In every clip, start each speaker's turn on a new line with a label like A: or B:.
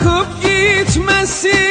A: bırakıp gitmesin.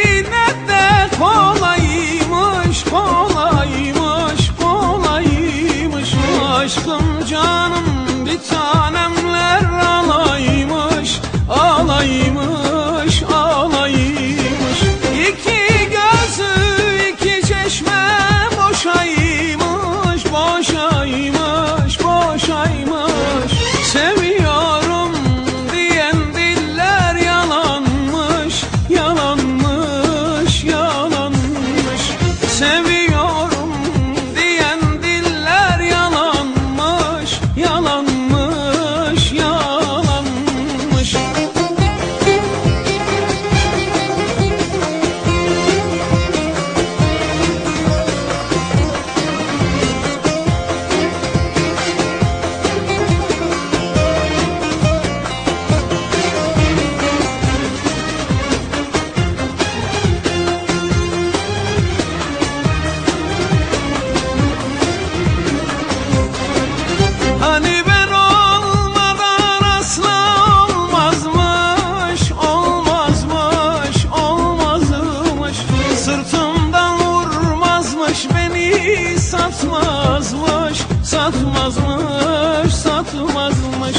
A: satmazmış, satmazmış, satmazmış